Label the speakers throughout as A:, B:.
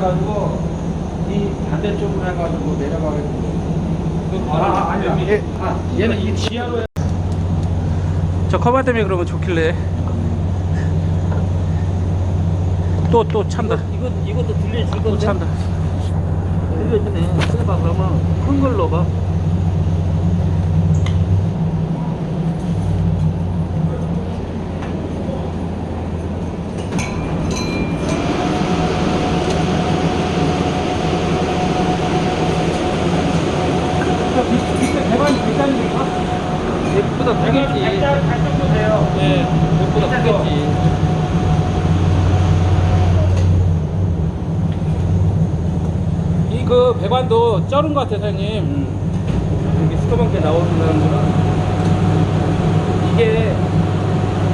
A: 해가지고 이 반대쪽으로 해가지고 내려가가지고 아, 아 아니야
B: 예.
A: 아 얘는 이 지하로 해
C: 저 커버 때문에 그러면 좋길래 또또 찬다
B: 이거 이것도 들려줄
C: 또
B: 건데.
C: 찬다
B: 들려주네. 해봐 그러면 큰 걸로 봐.
A: 밑에 대관이 괜찮으니까
B: 얘보다 크겠지.
A: 살짝 갈 정도 돼요
B: 네, 얘보다 크겠지.
C: 이 그 배관도 쩔은 것 같아요 사장님.
B: 이렇게 수도방에 나오는 사람들은
A: 이게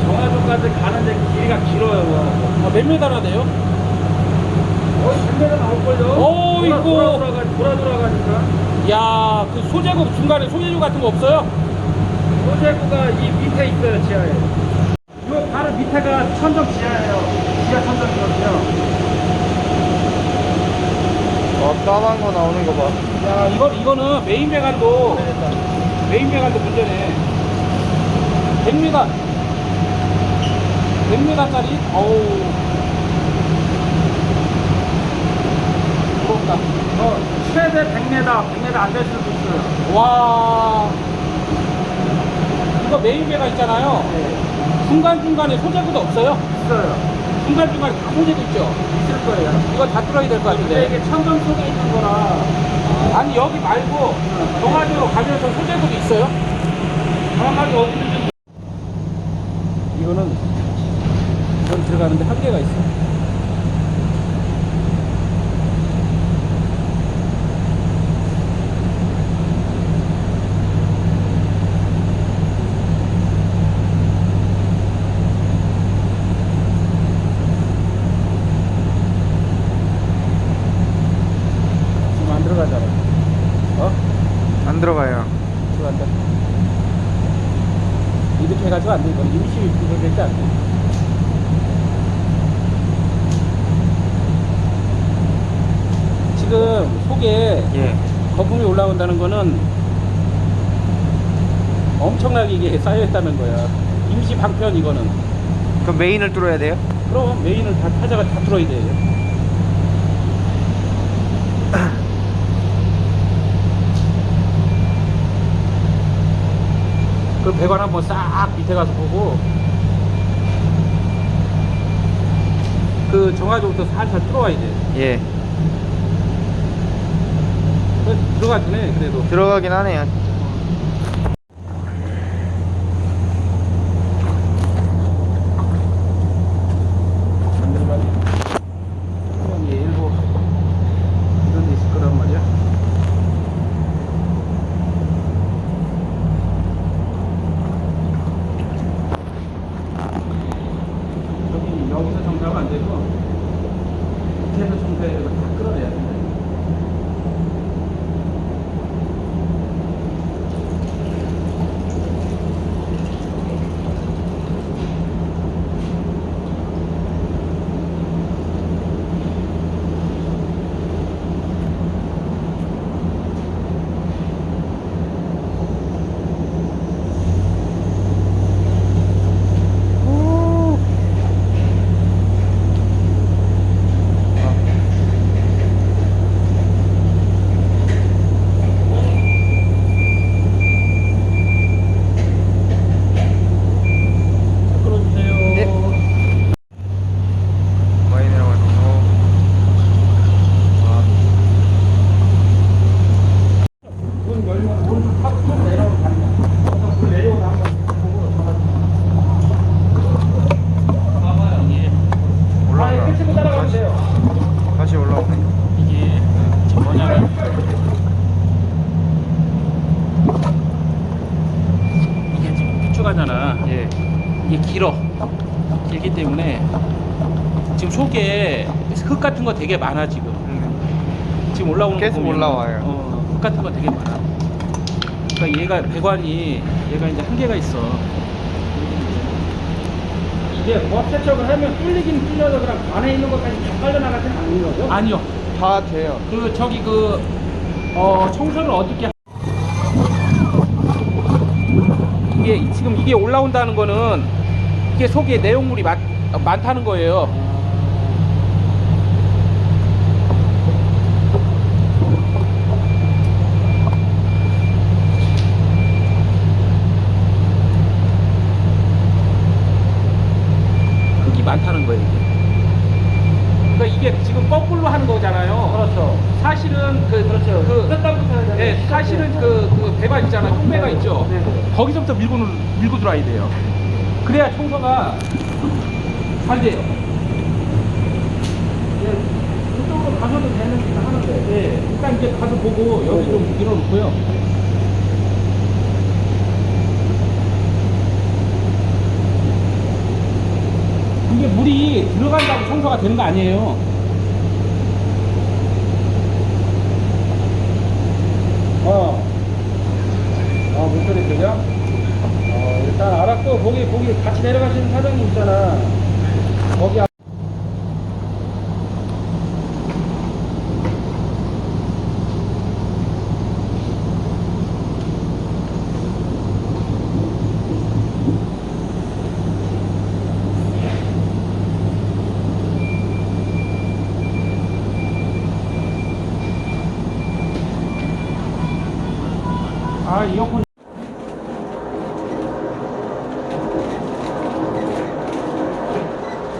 A: 정화조까지 가는데 길이가 길어요
C: 아, 몇 메다나 돼요?
A: 거의 100m 나올걸요?
C: 오,
A: 돌아,
C: 이거.
A: 돌아 돌아가 돌아 돌아가니까.
C: 야, 그 소재구 중간에 소재구 같은 거 없어요?
A: 소재구가 이 밑에 있어요 지하에. 요 바로 밑에가 천정 지하예요. 지하 천정이거든요
B: 어 까만 거 나오는 거 봐.
C: 야, 이거 이거는 메인 배관도 메인 배관도 문제네. 100m 100m짜리? 어우. 부럽다.
A: 어, 최대 100m 100m 안 될 수도 있어요
C: 와. 이거 메인 배관 있잖아요. 중간중간에 소재구도 없어요?
A: 있어요
C: 중간중간에 다 소재구 있죠?
A: 있을 거예요
C: 이거 다 뚫어야 될 것
A: 근데
C: 같은데.
A: 이게 천정 속에 있는 거라
C: 아니, 여기 말고 정화조로 가면서 소재구도 있어요?
A: 정확하게 어디 있는지
C: 이거는 이건 들어가는데 한계가 있어. 지금 안 들어가잖아. 어?
B: 안 들어가요.
C: 들어간다. 안 돼. 이건 임시 안 돼. 지금 속에
B: 예.
C: 거품이 올라온다는 거는 엄청나게 이게 쌓여있다는 거야. 임시 방편 이거는.
B: 그럼 메인을 뚫어야 돼요?
C: 그럼 메인을 다 타자가 다 뚫어야 돼. 그 배관 한번 싹 밑에 가서 보고 그 정화조부터 살살 뚫어와야 돼.
B: 예.
C: 그 들어가지네 그래도.
B: 들어가긴 하네요.
C: 안 들어가네. 그냥 얘 일부 이런 데 있을 거란 말이야. 여기 여기서 정사하면 안 되고 밑에서 정사해야 되고 다 끌어내야 돼. 자, 끌어주세요.
B: 네. 많이 내려가요. 아,
A: 문 열면 문 타고 쭉 내려오면 가는 거야 문 내려오면 한번 보고
C: 봐봐요, 이게.
A: 아예 끝으로 따라가면 돼요
B: 다시 올라오네.
C: 이게 지금 뭐냐면 이게 지금
B: 예.
C: 이게 길어 길기 때문에 지금 속에 흙 같은 거 되게 많아 지금
B: 음.
C: 지금 올라오는
B: 계속
C: 거 보면,
B: 올라와요.
C: 어, 흙 같은 거 되게 많아 그러니까 얘가 배관이 얘가 이제 한계가 있어
A: 이게 법 세척을 하면 뚫리긴 뚫려서 그냥 안에 있는 것까지 다 빨려나가지는 않는 거죠?
C: 아니요.
B: 다 돼요.
C: 그 저기 그 어, 청소를 어떻게 이게 지금 이게 올라온다는 거는 이게 속에 내용물이 많, 많다는 거예요. 흙이 많다는 거예요, 이게. 그러니까 이게 지금 거꾸로 하는 거잖아요.
A: 그렇죠.
C: 사실은 그
A: 그렇죠.
C: 그
A: 끝단부터 해야 되는
C: 네, 사실은 그, 그 배관 있잖아요. 똥배가 있죠.
A: 네, 네.
C: 거기서부터 밀고 누- 밀고 들어야 돼요. 그래야 청소가 잘 돼요.
A: 예, 그쪽으로 가셔도 되는지 하는데.
C: 네, 일단 이제 가서 보고 여기 좀 밀어놓고요. 이게 물이 들어간다고 청소가 되는 거 아니에요.
A: 들려? 어, 일단 알았고, 거기, 거기 같이 내려가시는 사장님 있잖아. 거기 앞-
C: 아, 이어폰.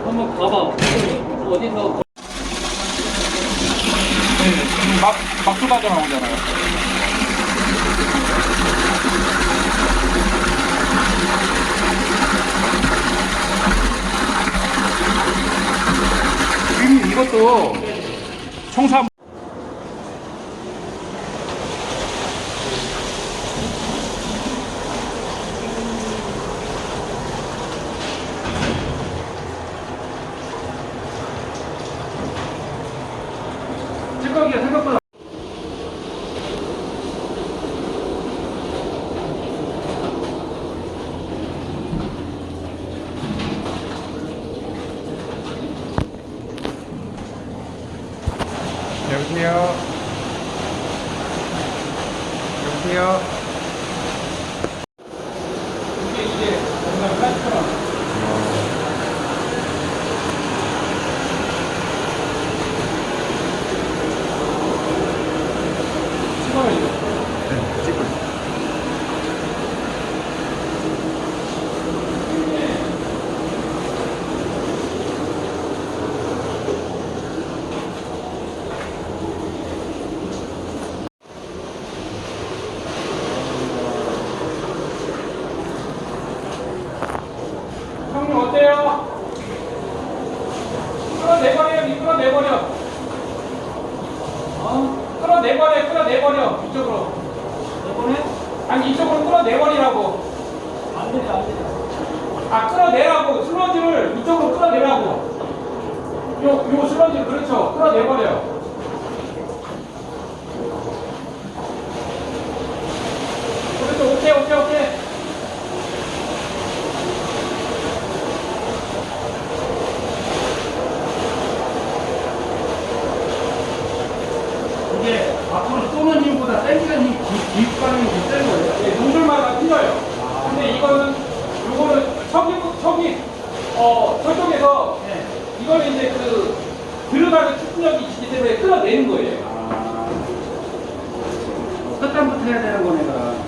D: 한번 가봐. 어디서
C: 네, 막, 막 쏟아져 나오잖아요. 음, 이것도 청소 한
A: 찌꺼기가 생각보다.
B: 여보세요. 여보세요.
C: 이게 이제 뭔가 플라스틱처럼 찍어요 이거.
B: 네, 찍고 있어요.
C: 형님 어때요? 끌어내버려, 니 끌어내버려. 어? 끌어내버려, 끌어내버려. 이쪽으로.
A: 이번에?
C: 아니, 이쪽으로 끌어내버리라고.
A: 안 되지, 안 되지.
C: 아, 끌어내라고. 슬런지를 이쪽으로 끌어내라고. 요, 요 슬런지를 그렇죠. 끌어내버려. 그렇죠. 오케이, 오케이, 오케이.
A: 이게 앞으로 쏘는 힘보다 땡기는 힘, 뒷- 뒷반응이 더 세는 거예요?
C: 예, 동물마다 틀려요. 근데 이거는, 요거는 척이, 척이, 어,
A: 네.
C: 이거는 이제 그 들어가는 추진력이 있기 때문에 끌어내는 거예요.
A: 아. 끝단부터 해야 되는 거네, 그럼.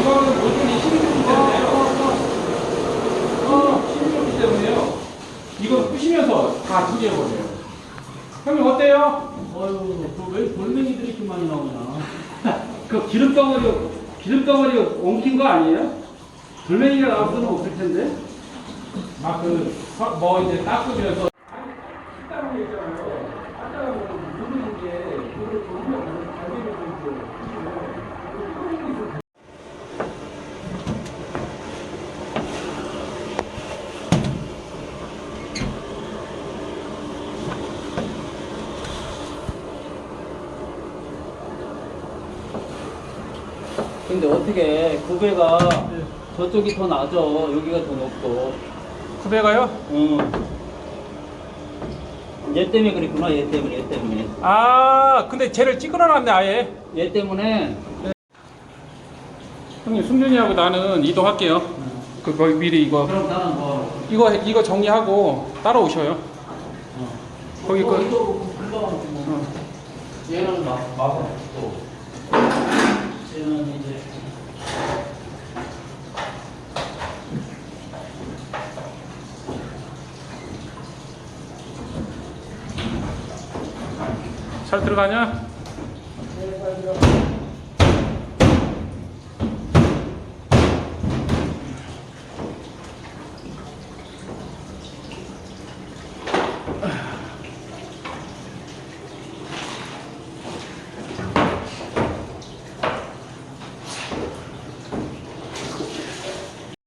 C: 이거는 모듈이 16기 때문에요. 어, 16기 때문에요. 이거 부시면서 다 투개해버려요. 형님 어때요?
A: 어휴, 그왜 돌멩이들이 이렇게 많이 나오냐. 그 기름 덩어리, 기름 덩어리 엉킨 거 아니에요? 돌멩이가 나올 수는 없을 텐데.
C: 막 그, 뭐 이제 닦으면서. 식당을 얘기잖아요. 아까 물은 이제, 물을 돌면 갈비를 좀
D: 근데 어떻게 구배가 저쪽이 더 낮아. 여기가 더 높고.
C: 구배가요?
D: 응. 얘 때문에 그랬구나 얘 때문에 얘 때문에.
C: 아 근데 쟤를 찌그러놨네 아예.
D: 얘 때문에.
C: 형님 승준이하고 나는 이동할게요. 그 거기 미리 이거.
D: 그럼 나는 뭐.
C: 이거 이거 정리하고 따라오셔요. 거기
D: 어,
C: 그
D: 이거 금방 뭐. 얘는 막 막아 또 얘는 이제
C: 잘 들어가냐?